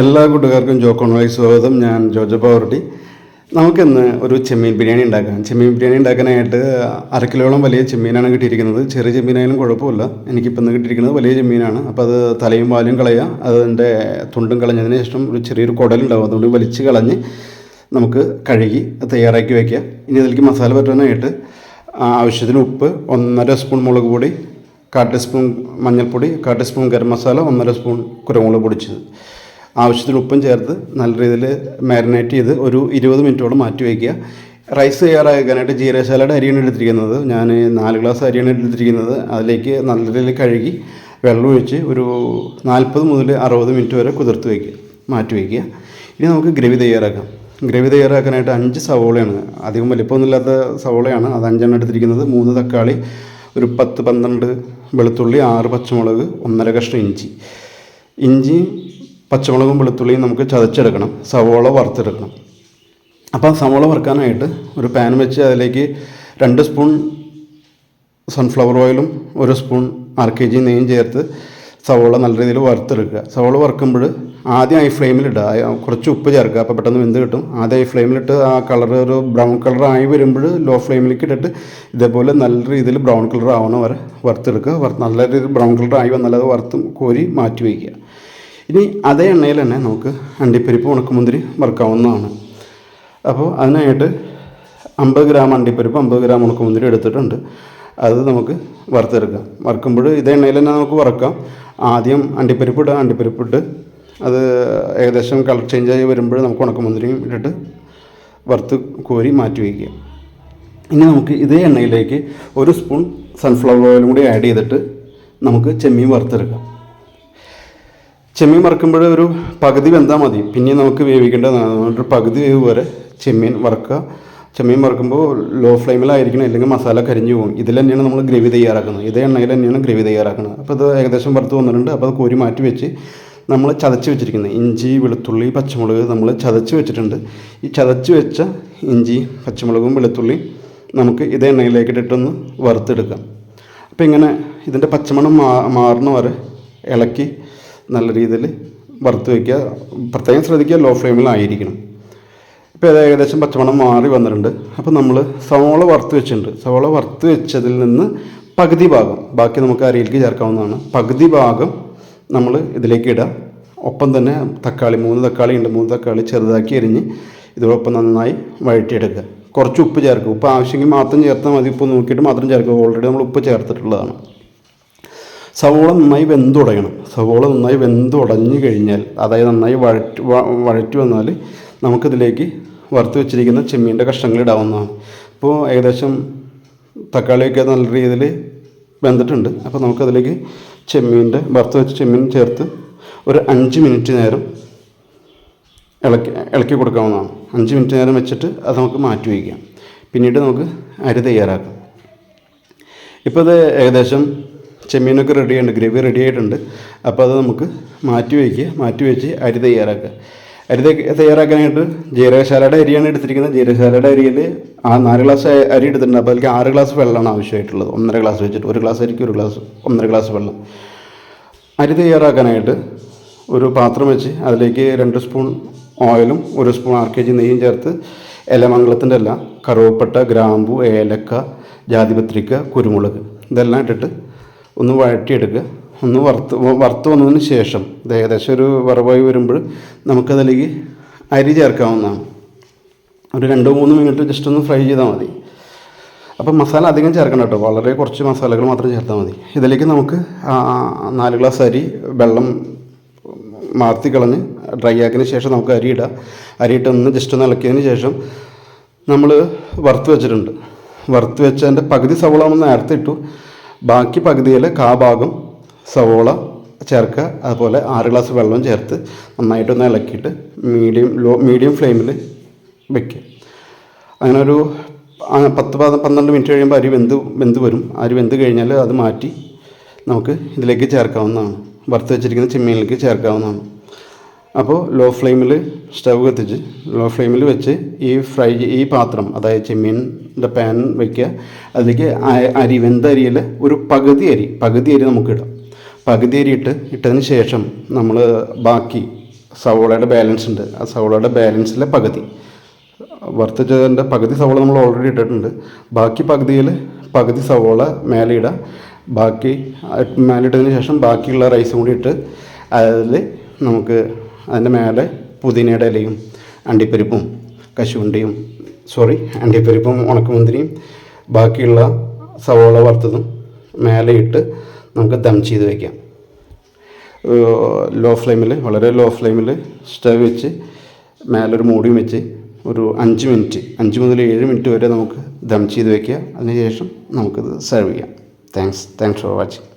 എല്ലാ കൂട്ടുകാർക്കും ജോക്കോണായി സ്വാഗതം. ഞാൻ ജോജോ പവർട്ടി നമുക്കിന്ന് ഒരു ചെമ്മീൻ ബിരിയാണി ഉണ്ടാക്കാം. ചെമ്മീൻ ബിരിയാണി ഉണ്ടാക്കാനായിട്ട് അര കിലോളം വലിയ ചെമ്മീനാണ് കിട്ടിയിരിക്കുന്നത്. ചെറിയ ചെമ്മീനായാലും കുഴപ്പമില്ല. എനിക്കിപ്പോൾ ഇന്ന് കിട്ടിയിരിക്കുന്നത് വലിയ ചെമ്മീനാണ്. അപ്പോൾ അത് തലയും വാലും കളയുക അതിന്റെ തുണ്ടും കളഞ്ഞതിന് ശേഷം ഒരു ചെറിയൊരു കുടലുണ്ടാവും. അതുകൊണ്ട് വലിച്ച് കളഞ്ഞ് നമുക്ക് കഴുകി തയ്യാറാക്കി വയ്ക്കുക ഇനി അതിലേക്ക് മസാല പറ്റാനായിട്ട് ആവശ്യത്തിന് ഉപ്പ് ഒന്നര സ്പൂൺ മുളക് പൊടി കാ ടീസ്പൂൺ മഞ്ഞൾപ്പൊടി കാ ടീസ്പൂൺ ഗരം മസാല ഒന്നര സ്പൂൺ കുരുമുളക് പൊടിച്ചത്. ആവശ്യത്തിന് ഉപ്പും ചേർത്ത് നല്ല രീതിയിൽ മാരിനേറ്റ് ചെയ്ത് ഒരു ഇരുപത് മിനിറ്റോളം മാറ്റി വയ്ക്കുക. റൈസ് തയ്യാറാക്കാനായിട്ട് ജീരശാലയുടെ അരിയാണ് എടുത്തിരിക്കുന്നത്. ഞാൻ നാല് ഗ്ലാസ് അരിയാണ് എടുത്തിരിക്കുന്നത്. അതിലേക്ക് നല്ല രീതിയിൽ കഴുകി വെള്ളം ഒഴിച്ച് ഒരു നാൽപ്പത് മുതൽ അറുപത് മിനിറ്റ് വരെ കുതിർത്ത് വയ്ക്കുക. മാറ്റി വയ്ക്കുക. ഇനി നമുക്ക് ഗ്രവി തയ്യാറാക്കാം. ഗ്രവി തയ്യാറാക്കാനായിട്ട് അഞ്ച് സവോളയാണ്. അധികം വലിപ്പമൊന്നുമില്ലാത്ത സവോളയാണ്. അത് അഞ്ചെണ്ണം എടുത്തിരിക്കുന്നത്. മൂന്ന് തക്കാളി ഒരു പത്ത് പന്ത്രണ്ട് വെളുത്തുള്ളി ആറ് പച്ചമുളക് ഒന്നര കഷ്ണം ഇഞ്ചി. ഇഞ്ചിയും പച്ചമുളകും വെളുത്തുള്ളിയും നമുക്ക് ചതച്ചെടുക്കണം. സവോള വറുത്തെടുക്കണം. അപ്പം സവോള വറുക്കാനായിട്ട് ഒരു പാൻ വെച്ച് അതിലേക്ക് രണ്ട് സ്പൂൺ സൺഫ്ലവർ ഓയിലും ഒരു സ്പൂൺ അര കെ ജി നെയ്യും ചേർത്ത് സവോള നല്ല രീതിയിൽ വറുത്തെടുക്കുക. സവോള വറുക്കുമ്പോൾ ആദ്യം ഐ ഫ്ലെയിമിലിടുക കുറച്ച് ഉപ്പ് ചേർക്കുക. അപ്പോൾ പെട്ടെന്ന് വെന്ത് കിട്ടും. ആദ്യം ഐ ഫ്ലെയിമിലിട്ട് ആ കളർ ഒരു ബ്രൗൺ കളർ ആയി വരുമ്പോൾ ലോ ഫ്ലെയിമിലേക്ക് ഇട്ടിട്ട് ഇതേപോലെ നല്ല രീതിയിൽ ബ്രൗൺ കളർ ആവണ വരെ വറുത്തെടുക്കുക. വറുത്ത് നല്ല രീതിയിൽ ബ്രൗൺ കളർ ആയി വന്നാൽ അത് വറുത്ത് കോരി മാറ്റി വയ്ക്കുക. ഇനി അതേ എണ്ണയിൽ തന്നെ നമുക്ക് അണ്ടിപ്പരിപ്പ് ഉണക്കമുന്തിരി വറുക്കാവുന്നതാണ്. അപ്പോൾ അതിനായിട്ട് അമ്പത് ഗ്രാം അണ്ടിപ്പരിപ്പ് അമ്പത് ഗ്രാം ഉണക്കമുന്തിരി എടുത്തിട്ടുണ്ട്. അത് നമുക്ക് വറുത്തെടുക്കാം. വറുക്കുമ്പോൾ ഇതേ എണ്ണയിൽ തന്നെ നമുക്ക് വറുക്കാം. ആദ്യം അണ്ടിപ്പരിപ്പ് ഇടുക. അണ്ടിപ്പരിപ്പ് ഇട്ട് അത് ഏകദേശം കളർ ചേഞ്ച് ആയി വരുമ്പോൾ നമുക്ക് ഉണക്കമുന്തിരിയും ഇട്ടിട്ട് വറുത്ത് കോരി മാറ്റി വയ്ക്കുക. ഇനി നമുക്ക് ഇതേ എണ്ണയിലേക്ക് ഒരു സ്പൂൺ സൺഫ്ലവർ ഓയിലും കൂടി ആഡ് ചെയ്തിട്ട് നമുക്ക് ചെമ്മീൻ വറുത്തെടുക്കാം. ചെമ്മീൻ വറുക്കുമ്പോൾ ഒരു പകുതി വെന്താൽ മതി. പിന്നെ നമുക്ക് വേവിക്കേണ്ടതാണ് ഒരു പകുതി വേവ് വരെ ചെമ്മീൻ വറുക്കുക. ചെമ്മീൻ വറുക്കുമ്പോൾ ലോ ഫ്ലെയിമിലായിരിക്കണം അല്ലെങ്കിൽ മസാല കരിഞ്ഞു പോകും. ഇതിൽ തന്നെയാണ് നമ്മൾ ഗ്രേവി തയ്യാറാക്കുന്നത്. ഇതേ എണ്ണയിൽ തന്നെയാണ് ഗ്രേവി തയ്യാറാക്കുന്നത്. അപ്പോൾ ഇത് ഏകദേശം വറുത്ത് വന്നിട്ടുണ്ട്. അപ്പോൾ അത് കോരി മാറ്റി വെച്ച് നമ്മൾ ചതച്ച് വെച്ചിരിക്കുന്നത്. ഇഞ്ചി വെളുത്തുള്ളി പച്ചമുളക് നമ്മൾ ചതച്ച് വെച്ചിട്ടുണ്ട്. ഈ ചതച്ച് വെച്ച ഇഞ്ചി പച്ചമുളകും വെളുത്തുള്ളി നമുക്ക് ഇതേ എണ്ണയിലേക്ക് ഇട്ടിട്ടൊന്ന് വറുത്തെടുക്കാം. അപ്പോൾ ഇങ്ങനെ ഇതിന്റെ പച്ചമണം മാ മാറുന്ന വരെ ഇളക്കി നല്ല രീതിയിൽ വറുത്ത് വയ്ക്കുക. പ്രത്യേകം ശ്രദ്ധിക്കുക ലോ ഫ്ലെയിമിലായിരിക്കണം ഇപ്പോൾ ഇത് ഏകദേശം പച്ചമണം മാറി വന്നിട്ടുണ്ട്. അപ്പോൾ നമ്മൾ സവോള വറുത്ത് വെച്ചിട്ടുണ്ട്. സവോള വറുത്ത് വെച്ചതിൽ നിന്ന് പകുതി ഭാഗം ബാക്കി നമുക്ക് അരിയിലേക്ക് ചേർക്കാവുന്നതാണ്. പകുതി ഭാഗം നമ്മൾ ഇതിലേക്ക് ഇടുക. ഒപ്പം തന്നെ തക്കാളി മൂന്ന് തക്കാളി ഉണ്ട്. മൂന്ന് തക്കാളി ചെറുതാക്കി എരിഞ്ഞ് ഇതോടൊപ്പം നന്നായി വഴറ്റിയെടുക്കുക. കുറച്ച് ഉപ്പ് ചേർക്കുക. ഉപ്പ് ആവശ്യമെങ്കിൽ മാത്രം ചേർത്താൽ മതി. ഉപ്പ് നോക്കിയിട്ട് മാത്രം ചേർക്കുക. ഓൾറെഡി നമ്മൾ ഉപ്പ് ചേർത്തിട്ടുള്ളതാണ്. സവോള നന്നായി വെന്തുടയണം സവോള നന്നായി വെന്തുടഞ്ഞു കഴിഞ്ഞാൽ അതായത് നന്നായി വഴറ്റി വഴറ്റി വന്നാൽ നമുക്കിതിലേക്ക് വറുത്ത് വെച്ചിരിക്കുന്ന ചെമ്മീന്റെ കഷ്ണങ്ങൾ ഇടാവുന്നതാണ്. ഇപ്പോൾ ഏകദേശം തക്കാളിയൊക്കെ നല്ല രീതിയിൽ വെന്തിട്ടുണ്ട്. അപ്പോൾ നമുക്കതിലേക്ക് ചെമ്മീന്റെ വറുത്ത് വെച്ച ചെമ്മീൻ ചേർത്ത് ഒരു അഞ്ച് മിനിറ്റ് നേരം ഇളക്കി ഇളക്കി കൊടുക്കാവുന്നതാണ്. അഞ്ച് മിനിറ്റ് നേരം വെച്ചിട്ട് അത് നമുക്ക് മാറ്റി വയ്ക്കാം. പിന്നീട് നമുക്ക് അരി തയ്യാറാക്കാം. ഇപ്പോൾ ഇത് ഏകദേശം ചെമ്മീനൊക്കെ റെഡി ഗ്രേവി റെഡി ആയിട്ടുണ്ട്. അപ്പോൾ അത് നമുക്ക് മാറ്റി വയ്ക്കുക മാറ്റി വെച്ച് അരി തയ്യാറാക്കുക. അരി തയ്യാറാക്കാനായിട്ട് ജീരകശാലയുടെ അരിയാണ് എടുത്തിരിക്കുന്നത്. ജീരകശാലയുടെ അരിയിൽ ആ നാല് ഗ്ലാസ് അരി എടുത്തിട്ടുണ്ട്. അപ്പോൾ അതിലേക്ക് ആറ് ഗ്ലാസ് വെള്ളമാണ് ആവശ്യമായിട്ടുള്ളത്. ഒന്നര ഗ്ലാസ് വെച്ചിട്ട് ഒരു ഗ്ലാസ് അരിക്ക് ഒരു ഗ്ലാസ് ഒന്നര ഗ്ലാസ് വെള്ളം. അരി തയ്യാറാക്കാനായിട്ട് ഒരു പാത്രം വെച്ച് അതിലേക്ക് രണ്ട് സ്പൂൺ ഓയിലും ഒരു സ്പൂൺ ആർ കെ ജി നെയ്യും ചേർത്ത് ഇലമംഗളത്തിന്റെ എല്ലാം കറുവപ്പട്ട ഗ്രാമ്പു ഏലക്ക ജാതിപത്രിക്ക കുരുമുളക് ഇതെല്ലാം ഇട്ടിട്ട് ഒന്ന് വഴറ്റിയെടുക്കുക ഒന്ന് വറുത്ത് വറുത്ത് വന്നതിന് ശേഷം ഏകദേശം ഒരു വറവായി വരുമ്പോൾ നമുക്കതിലേക്ക് അരി ചേർക്കാവുന്നതാണ്. ഒരു രണ്ട് മൂന്ന് മിനിറ്റ് ജസ്റ്റ് ഒന്ന് ഫ്രൈ ചെയ്താൽ മതി. അപ്പം മസാല അധികം ചേർക്കണം കേട്ടോ. വളരെ കുറച്ച് മസാലകൾ മാത്രം ചേർത്താൽ മതി. ഇതിലേക്ക് നമുക്ക് നാല് ഗ്ലാസ് അരി വെള്ളം മാർത്തി കളഞ്ഞ് ഡ്രൈ ആക്കിയതിന് ശേഷം നമുക്ക് അരി ഇടാം. അരി ഇട്ട് ഒന്ന് ജസ്റ്റ് ഒന്ന് ഇളക്കിയതിന് ശേഷം നമ്മൾ വറുത്ത് വെച്ചിട്ടുണ്ട്. വറുത്ത് വെച്ചതിന്റെ പകുതി സവോള നേരത്തെ ഇട്ടു. ബാക്കി പകുതിയിൽ കാ ഭാഗം സവോള ചേർക്കുക അതുപോലെ ആറ് ഗ്ലാസ് വെള്ളം ചേർത്ത് നന്നായിട്ടൊന്ന് ഇളക്കിയിട്ട് മീഡിയം ലോ മീഡിയം ഫ്ലെയിമിൽ വെക്കുക. അങ്ങനെ ഒരു പത്ത് പത പന്ത്രണ്ട് മിനിറ്റ് കഴിയുമ്പോൾ അരി വെന്ത് വെന്ത് വരും. അരി വെന്ത് കഴിഞ്ഞാൽ അത് മാറ്റി നമുക്ക് ഇതിലേക്ക് ചേർക്കാവുന്നതാണ്. വറുത്ത് വെച്ചിരിക്കുന്ന ചെമ്മീനിലേക്ക് ചേർക്കാവുന്നതാണ്. അപ്പോൾ ലോ ഫ്ലെയിമിൽ സ്റ്റവ് കത്തിച്ച് ലോ ഫ്ലെയിമിൽ വെച്ച് ഈ ഫ്രൈ ഈ പാത്രം അതായത് ചെമ്മീന്റെ പാൻ വയ്ക്കുക അതിലേക്ക് അരി വെന്ത അരിയിൽ ഒരു പകുതി അരി പകുതി അരി നമുക്ക് ഇടാം പകുതി അരി ഇട്ട് ഇട്ടതിന് ശേഷം നമ്മൾ ബാക്കി സവോളയുടെ ബാലൻസ് ഉണ്ട്. ആ സവോളയുടെ ബാലൻസിലെ പകുതി. വറുത്തതിന്റെ പകുതി സവോള നമ്മൾ ഓൾറെഡി ഇട്ടിട്ടുണ്ട്. ബാക്കി പകുതിയിൽ പകുതി സവോള മേലെ ഇടുക ബാക്കി മേലെ ഇട്ടതിന് ശേഷം ബാക്കിയുള്ള റൈസും കൂടി ഇട്ട് അതിൽ നമുക്ക് അതിന്റെ മേലെ പുതിനയുടെ ഇലയും അണ്ടിപ്പരിപ്പും കശുവണ്ടിയും സോറി അണ്ടിപ്പരിപ്പും ഉണക്കമുന്തിരിയും ബാക്കിയുള്ള സവോള വറുത്തതും മേലെ ഇട്ട് നമുക്ക് ദം ചെയ്ത് വയ്ക്കാം ലോ ഫ്ലെയിമിൽ വളരെ ലോ ഫ്ലെയിമിൽ സ്റ്റവ് വെച്ച് മേലൊരു മൂടിയും വെച്ച് ഒരു അഞ്ച് മിനിറ്റ് അഞ്ച് മുതൽ ഏഴ് മിനിറ്റ് വരെ നമുക്ക് ദം ചെയ്ത് വയ്ക്കുക അതിനുശേഷം നമുക്കിത് സെർവ് ചെയ്യാം. Thanks thanks for watching